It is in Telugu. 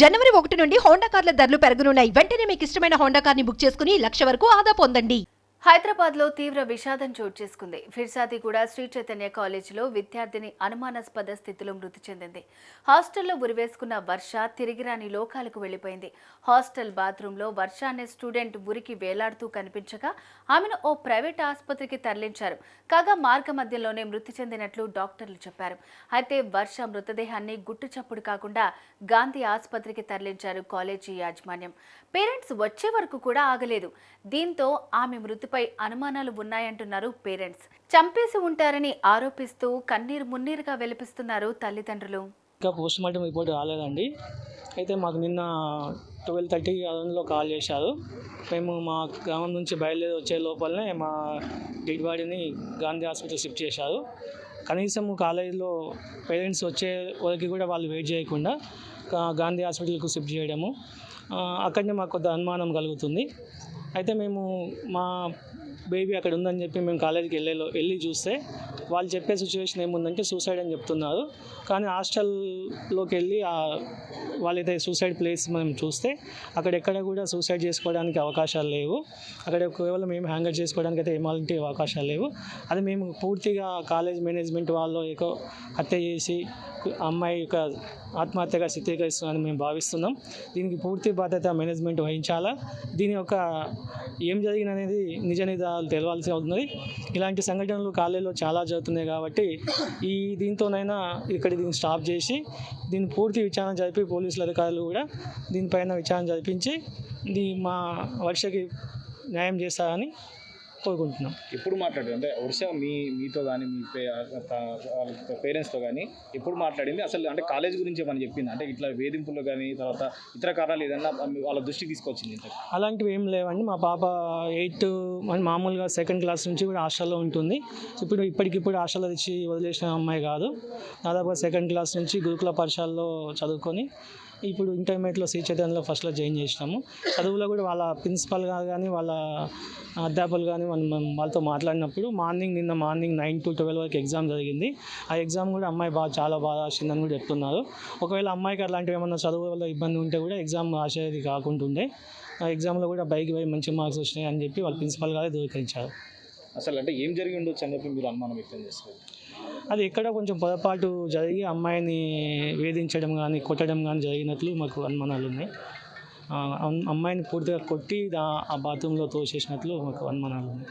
జనవరి ఒకటి నుండి హోండా కార్ల ధరలు పెరగనున్నాయి. వెంటనే మీకు ఇష్టమైన హోండా కార్ని బుక్ చేసుకుని లక్ష వరకు ఆదా పొందండి. హైదరాబాద్లో తీవ్ర విషాదం చోటు చేసుకుంది. ఫిర్సాది కూడా శ్రీ చైతన్య కాలేజీలో విద్యార్థిని అనుమానాస్పద స్థితిలో మృతి చెందింది. హాస్టల్లో ఉరివేసుకున్న వర్ష తిరిగిరాని లోకాలకు వెళ్ళిపోయింది హాస్టల్ బాత్రూంలో వర్ష అనే స్టూడెంట్ ఉరికి వేలాడుతూ కనిపించగా ఆమెను ఓ ప్రైవేట్ ఆసుపత్రికి తరలించారు. కాగా మార్గ మధ్యలోనే మృతి చెందినట్లు డాక్టర్లు చెప్పారు. అయితే వర్ష మృతదేహాన్ని గుట్టు చప్పుడు కాకుండా గాంధీ ఆసుపత్రికి తరలించారు కాలేజీ యాజమాన్యం. పేరెంట్స్ వచ్చే వరకు కూడా ఆగలేదు. దీంతో ఆమె మృతి మృతిపై అనుమానాలు ఉన్నాయంటున్నారు పేరెంట్స్. చంపేసి ఉంటారని ఆరోపిస్తూ కన్నీరు మున్నీరుగా వెలిపిస్తున్నారు తల్లిదండ్రులు. ఇంకా పోస్ట్ మార్టం రిపోర్ట్ రాలేదండి. అయితే మాకు నిన్న ట్వెల్వ్ థర్టీ అదనలో కాల్ చేశారు. మేము మా గ్రామం నుంచి బయలుదేరి వచ్చే లోపలనే మా డెడ్ బాడీని గాంధీ హాస్పిటల్ షిఫ్ట్ చేశారు. కనీసం కాలేజీలో పేరెంట్స్ వచ్చే వరకు కూడా వాళ్ళు వెయిట్ చేయకుండా గాంధీ హాస్పిటల్కు షిఫ్ట్ చేయడము అక్కడనే మాకు కొంత అనుమానం కలుగుతుంది. అయితే మేము మా బేబీ అక్కడ ఉందని చెప్పి మేము కాలేజీకి వెళ్ళే వెళ్ళి చూస్తే వాళ్ళు చెప్పే సిచ్యువేషన్ ఏముందంటే సూసైడ్ అని చెప్తున్నారు. కానీ హాస్టల్లోకి వెళ్ళి వాళ్ళైతే సూసైడ్ ప్లేస్ మనం చూస్తే అక్కడ ఎక్కడ కూడా సూసైడ్ చేసుకోవడానికి అవకాశాలు లేవు. అక్కడ కేవలం మేము హ్యాంగర్ చేసుకోవడానికి అయితే ఏమాలంటి అవకాశాలు లేవు. అది మేము పూర్తిగా కాలేజ్ మేనేజ్మెంట్ వాళ్ళు ఎక్కువ హత్య చేసి అమ్మాయి యొక్క ఆత్మహత్యగా చిత్రీకరిస్తున్నారని మేము భావిస్తున్నాం. దీనికి పూర్తి బాధ్యత మేనేజ్మెంట్ వహించాలా? దీని యొక్క ఏం జరిగిందనేది నిజ నిజాలు తెలవాల్సి అవుతుంది ఇలాంటి సంఘటనలు కాలేజీలో చాలా జరుగుతున్నాయి కాబట్టి ఈ దీంతోనైనా ఇక్కడ దీన్ని స్టాప్ చేసి దీన్ని పూర్తి విచారణ జరిపి పోలీసుల అధికారులు కూడా దీనిపైన విచారణ జరిపించి దీ మా వర్షకి న్యాయం చేస్తారని కోరుకుంటున్నాం. ఎప్పుడు మాట్లాడారు? అంటే వర్ష మీ మీతో కానీ మీ పే పేరెంట్స్తో కానీ ఎప్పుడు మాట్లాడింది? అసలు అంటే కాలేజ్ గురించి ఏమైనా చెప్పింది? అంటే ఇట్లా వేధింపులు కానీ తర్వాత ఇతర కారణాలు ఏదన్నా వాళ్ళ దృష్టికి తీసుకొచ్చింది అలాంటివి ఏం లేవండి. మా పాప ఎయిత్ మామూలుగా సెకండ్ క్లాస్ నుంచి కూడా హాస్టల్లో ఉంటుంది. ఇప్పుడు ఇప్పటికిప్పుడు హాస్టల్లో తెచ్చి వదిలేసిన అమ్మాయి కాదు. దాదాపు సెకండ్ క్లాస్ నుంచి గురుకుల పాఠశాలలో చదువుకొని ఇప్పుడు ఇంటర్మీడియట్లో శ్రీ చైతన్యలో ఫస్ట్లో జాయిన్ చేసినాము. చదువులో కూడా వాళ్ళ ప్రిన్సిపల్ కానీ వాళ్ళ అధ్యాపకులు కానీ మనం వాళ్ళతో మాట్లాడినప్పుడు మార్నింగ్ నిన్న మార్నింగ్ నైన్ టు ట్వెల్వ్ వరకు ఎగ్జామ్ జరిగింది. ఆ ఎగ్జామ్ కూడా అమ్మాయి బాగా చాలా బాగా రాసిందని కూడా చెప్తున్నారు. ఒకవేళ అమ్మాయికి అలాంటివి ఏమన్నా చదువు వల్ల ఇబ్బంది ఉంటే కూడా ఎగ్జామ్ రాసేది కాకుంటుండే ఆ ఎగ్జామ్లో కూడా బైక్ పోయి మంచి మార్క్స్ వచ్చినాయి అని చెప్పి వాళ్ళ ప్రిన్సిపల్ గారే ధృవీకరించారు. అసలు అంటే ఏం జరిగి ఉండొచ్చు అని చెప్పి మీరు అనుమానం వ్యక్తం చేస్తారు అది ఎక్కడ కొంచెం పొరపాటు జరిగి అమ్మాయిని వేధించడం కానీ కొట్టడం కానీ జరిగినట్లు మాకు అనుమానాలు ఉన్నాయి. అమ్మాయిని పూర్తిగా కొట్టి ఆ బాత్రూంలో తోసేసినట్లు మాకు అనుమానాలు ఉన్నాయి.